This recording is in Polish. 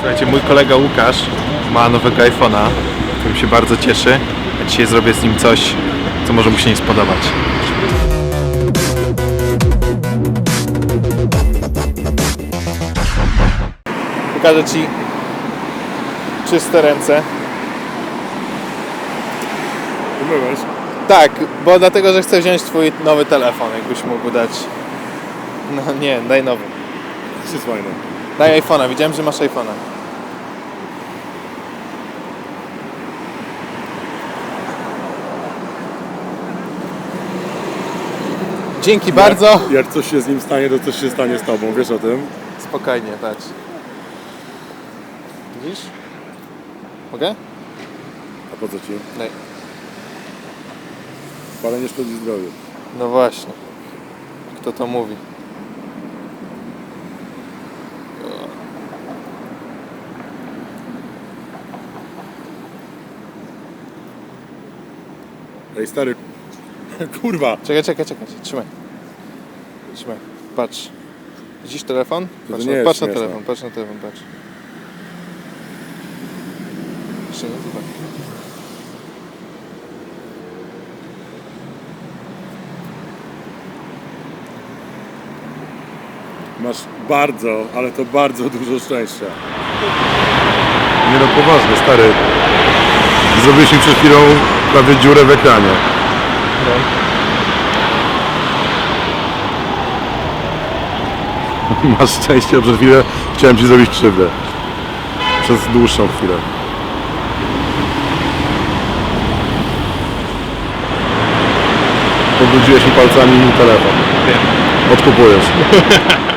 Słuchajcie, mój kolega Łukasz ma nowego iPhone'a, którym się bardzo cieszy. A dzisiaj zrobię z nim coś, co może mu się nie spodobać. Pokażę Ci czyste ręce. Umyłeś? Tak, bo dlatego, że chcę wziąć Twój nowy telefon, jakbyś mógł dać. No nie, daj nowy. Jest fajne. Daj iPhone'a, widziałem, że masz iPhone'a. Dzięki bardzo. Jak coś się z nim stanie, to coś się stanie z tobą, wiesz o tym? Spokojnie, patrz. Widzisz? Mogę? A po co ci? Daj. Palenie szkodzi zdrowiu. No właśnie. Kto to mówi? Ej stary, kurwa. Czekaj, czekaj, czekaj. Trzymaj. Trzymaj. Patrz. Widzisz telefon? To Patrz, nie na, jest patrz na śmieszne. telefon, patrz na telefon, patrz. Jeszcze nie, to tak. Masz bardzo, ale to bardzo dużo szczęścia. Nie no poważnie, stary. Zrobiłeś mi przed chwilą prawie dziurę w ekranie. Masz szczęście, przed chwilę chciałem ci zrobić krzywdę. Przez dłuższą chwilę. Pobrudziłeś mi palcami telefon. Wiem. Odkupujesz.